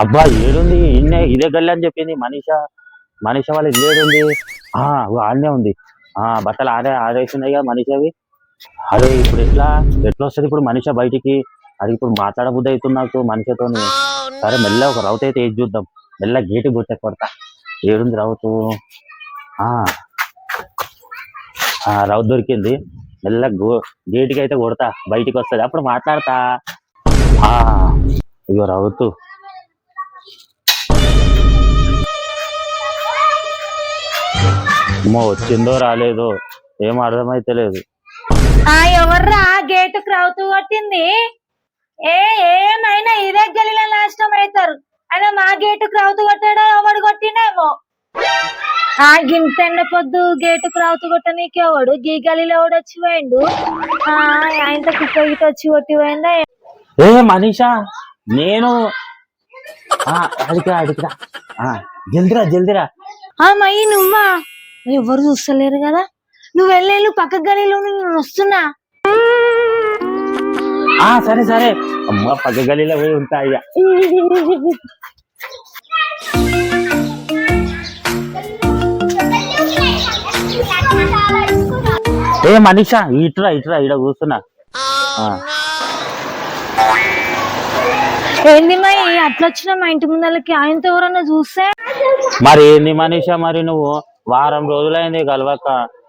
అబ్బా ఏడుంది? ఇన్నే ఇదే గల్లి అని చెప్పింది మనీష. మనీష వాళ్ళ ఇల్లు ఏడుంది ఆ ఆడనే ఉంది. ఆ బట్టలు ఆడే ఆడేసినాయి కదా మనీషవి. అదే ఇప్పుడు ఎట్లా? ఎట్లా వస్తుంది ఇప్పుడు మనిష బయటికి? అది ఇప్పుడు మాట్లాడబుద్ధి అవుతుంది నాకు మనిషితో సరే మెల్ల ఒక రౌత్ అయితే ఏది చూద్దాం. మెల్ల గేటు గుర్తె కొడతా. ఏడుంది రౌతు? ఆ. ఆ, రౌత్ దొరికింది. మెల్ల గో గేటుకి అయితే కొడతా. బయటికి వస్తుంది అప్పుడు మాట్లాడతా. ఆ. ఇగో రౌతు. అమ్మో వచ్చిందో రాలేదో ఏం అర్థమైతే లేదు ఆ ఎవర్రా? గేటు క్రౌతు కొట్టింది. ఏ ఏమైనా ఇదే గలిలో నాశనం అవుతారు అయినా మా గేటు క్రౌతు కొట్టాడో ఎవడు కొట్టిండేమో? ఆ గింతెండ పొద్దు గేటు క్రౌతు కొట్టనీకి ఎవడు? గీ గలిలో ఎవడు వచ్చి పోయిండు. ఆ ఆయనతో కుక్క గిట్ట వచ్చి కొట్టి పోయిందా? ఏ మనీషా నేను ఆ, అడిగిరా అడిగిరా ఆ, జల్దిరా జల్దిరా. ఆ మయ్యి నువ్వా? ఎవరు చూస్తలేరు కదా? నువ్వు వెళ్ళేళ్ళు పక్క గలిలో నేను వస్తున్నా. ఆ సరే సరే. అమ్మ పక్క గలీలో పోయి ఉంటా ఏ మనీషా ఇట్రా ఇట్రా ఇడ కూర్చున్నా. ఏంది మై అట్లా వచ్చిన మా ఇంటి ముందలకి ఆయనతో ఎవరన్నా చూస్తే? మరి ఏంది మనీషా మరి నువ్వు? వారం రోజులైంది కలవక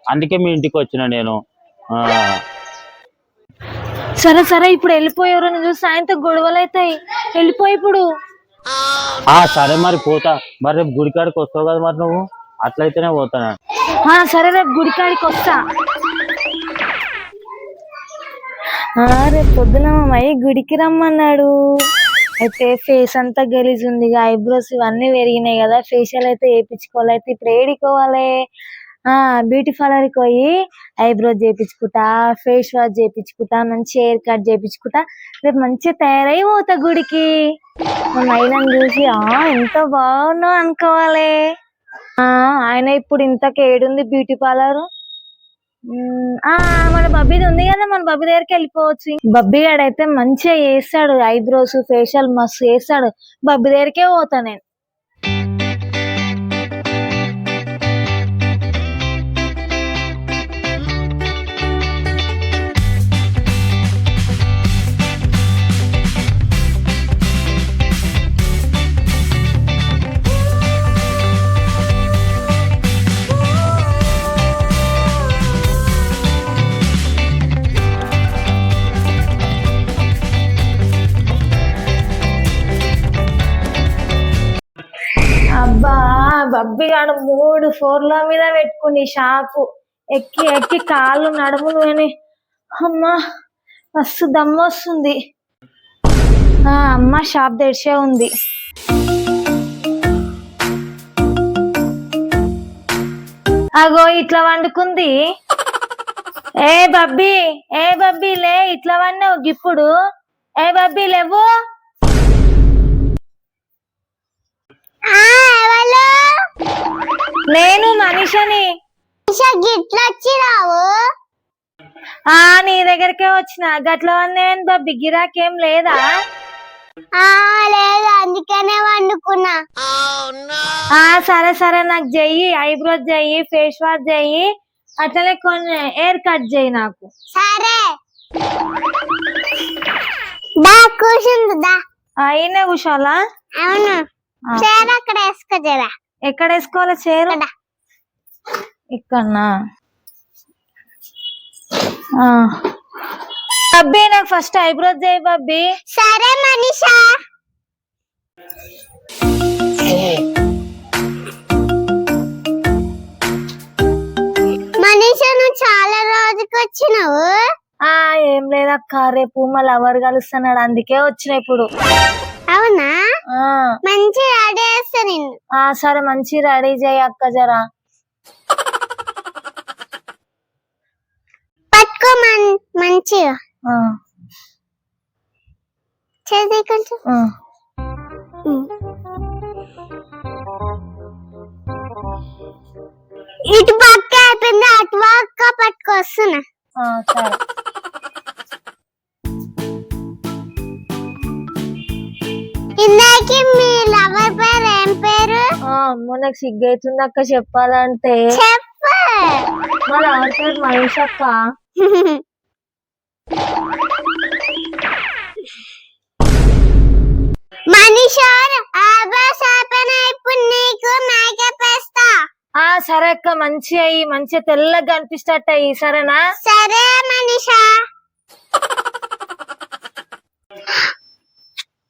అందుకే మీ ఇంటికి వచ్చిన నేను. ఆ. సరే సరే ఇప్పుడు వెళ్ళిపోయి ఎవరైనా చూస్తే ఆయనతో గొడవలు అవుతాయి వెళ్ళిపోయి ఇప్పుడు. ఆ సరే మరి పోతా. మరి రేపు గుడికాడికి వస్తావు కదా మరి నువ్వు? అట్లయితేనే పోతాను ఆ సరే రేపు గుడికాడికి వస్తా. ఆ, రేపు పొద్దున మా మయ్య గుడికి రమ్మన్నాడు. అయితే ఫేస్ అంతా గలీజ్ ఉంది ఐబ్రోస్ ఇవన్నీ పెరిగినాయి కదా. ఫేషియల్ అయితే వేయించుకోవాలి. అయితే ఇప్పుడు ఏడుకోవాలి? ఆ బ్యూటీ పార్లర్కి పోయి ఐబ్రోస్ చేయించుకుంటా ఫేస్ వాష్ చేయించుకుంటా మంచి హెయిర్ కట్ చేయించుకుంటా. రేపు మంచిగా తయారై పోతా గుడికి. మా మైలను చూసి ఆ ఎంత బాగున్నావు అనుకోవాలి ఆ ఆయన ఇప్పుడు ఇంతకేడుంది బ్యూటీ పార్లర్ మన బబ్బీది ఉంది కదా మన బబ్బీ దగ్గరికి వెళ్ళిపోవచ్చు. బబ్బీ గాడైతే మంచిగా చేస్తాడు. ఐబ్రోస్ ఫేషియల్ మస్తు చేస్తాడు. బబ్బీ దగ్గరికే పోతా నేను. బబ్బీ మూడు ఫోర్ల మీద పెట్టుకుంది షాపు. ఎక్కి ఎక్కి కాళ్ళు నడుములు అని అమ్మా మస్తు దమ్ము వస్తుంది. ఆ అమ్మ షాప్ తెరిచే ఉంది. అగో ఇట్లా వండుకుంది. ఏ బబ్బీ ఏ బబ్బీ లే ఇట్లా వండావు ఇప్పుడు. ఏ బబ్బీ లేవు. నేను మనిషిని. గిట్ల వచ్చినావు? ఆ నీ దగ్గరకే వచ్చిన. గట్ల వందేం బబ్బి గిరాకేం లేదా? ఆ లేదు అందుకనే వండుకున్నా. ఆ సరే సరే నాకు చెయ్యి ఐబ్రోస్ చెయ్యి ఫేస్ వాష్ చెయ్యి అట్లనే కొన్ని హెయిర్ కట్ చెయ్యి నాకు. సరే. దా కూర్చుంది దా. అయినా కుషాలా అవును. చీర అక్కడ వేసుకో జరా. ఎక్కడ వేసుకోవాలి చీర? ఇక్కడ. ఇక్కడనా. బబ్బీ నాకు ఫస్ట్ ఐబ్రోస్ చేయి బబ్బీ. సరే మనీషా. మనీషా నువ్వు చాలా రోజుకి వచ్చినావు? ఆ ఏం లేదక్క రేపు మా లవర్ కలుస్తున్నాడు అందుకే వచ్చిన ఇప్పుడు. అవునా? మంచి రెడీ చేస్తా నిన్ను. ఆ సరే మంచి రెడీ చేయి అక్క జరా. పట్టుకో మంచిగా. చేసి కొంచెం. ఇటు పక్క అయిపోయింది అటు పక్క పట్టుకొస్తున్నా. సరే. ఇందాక మీరు నాకు సిగ్గైతుంది అక్క చెప్పాలంటే. చెప్పు. మన ఎవరి పేరు మహేష్ అక్క. ఆపన ఇప్పుడు నీకు మేకప్ వేస్తా. ఆ సరే అక్క మంచి అయ్యి మంచిగా తెల్లగా కనిపిస్తట అయ్యి సరేనా? సరే మనిషా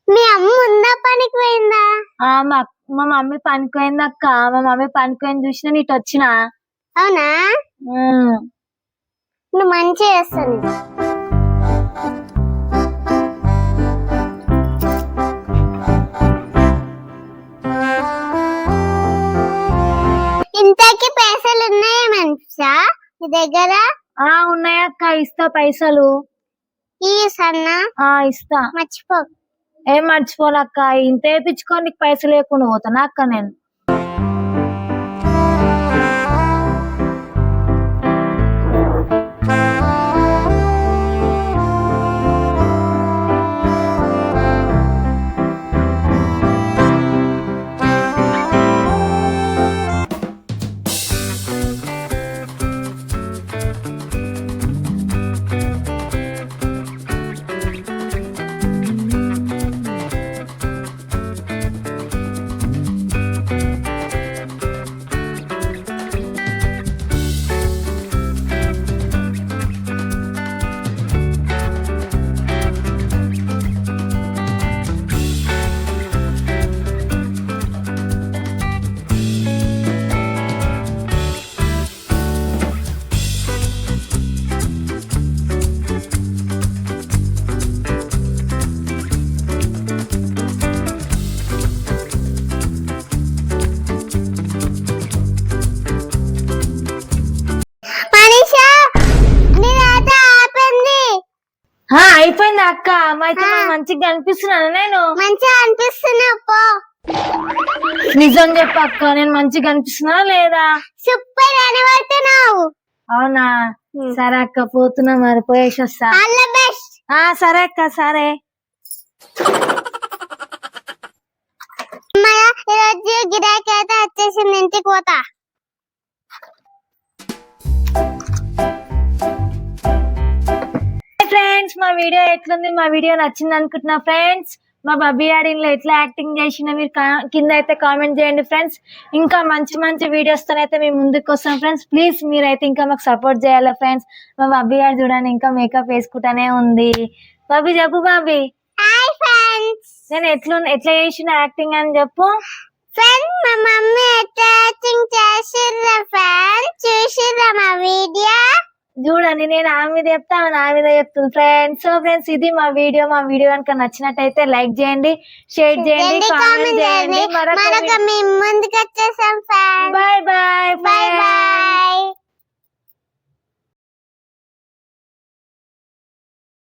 మీ అమ్మ ఉందా పనికి పోయిందా ఆ మా మా మమ్మీ పనిపోయింది అక్క. మా మమ్మీ పనిపోయింది చూసిన నీటి వచ్చిన. అవునా? నువ్వు మంచిగా చేస్తాను ఇంతకి పైసలు ఉన్నాయా మనిషా? మీ దగ్గర? ఆ ఉన్నాయక్క ఇస్తా పైసలు. ఈ సన్న. ఆ ఇస్తా. మర్చిపో. ఏం మర్చిపోనక్క? ఇంత వేయించుకొని నీకు పైసలు లేకుండా పోతానా అక్క నేను. అయితే మంచిగా కనిపిస్తున్నాను నేను? మంచిగా అనిపిస్తున్నావు పో నిజం చెప్పు అక్క నేను మంచిగా కనిపిస్తున్నా లేదా? సూపర్ అనబడుతున్నావు అవునా? సరే అక్క పోతున్నా మరి పోయేసి వస్తా. ఆ సరే అక్క సరే. ఈరోజు గిరాకీ అయితే వచ్చేసింది ఇంటికి పోతా. ఫ్రెండ్స్ మా వీడియో ఎట్లుంది? మా వీడియో నచ్చింది అనుకుంటున్నా ఫ్రెండ్స్. మా బబ్బీ ఆడిన్లో ఎట్లా యాక్టింగ్ చేసిన మీరు కింద అయితే కామెంట్ చేయండి ఫ్రెండ్స్. ఇంకా మంచి మంచి వీడియోస్తో అయితే మేము ముందుకు వస్తాం ఫ్రెండ్స్. ప్లీజ్ మీరైతే ఇంకా మాకు సపోర్ట్ చేయాలి ఫ్రెండ్స్? మా బబ్బీ ఆడి చూడండి ఇంకా మేకప్ వేసుకుంటానే ఉంది. బాబీ చెప్పు బాబీ నేను ఎట్లా ఎట్లా చేసిన యాక్టింగ్ అని చెప్పు. మా మమ్మీ ఎట్లా యాక్టింగ్ చేసిర్రా చూసిర్రా మా వీడియో? చూడండి నేను ఆ మీద చెప్తా ఆమె నా మీద చెప్తుంది. ఫ్రెండ్స్ సో ఫ్రెండ్స్ ఇది మా వీడియో. మా వీడియో కనుక నచ్చినట్టయితే లైక్ చేయండి షేర్ చేయండి కామెంట్ చేయండి. మరొక ముందుకు వచ్చేసాం బాయ్ బాయ్ బాయ్ బాయ్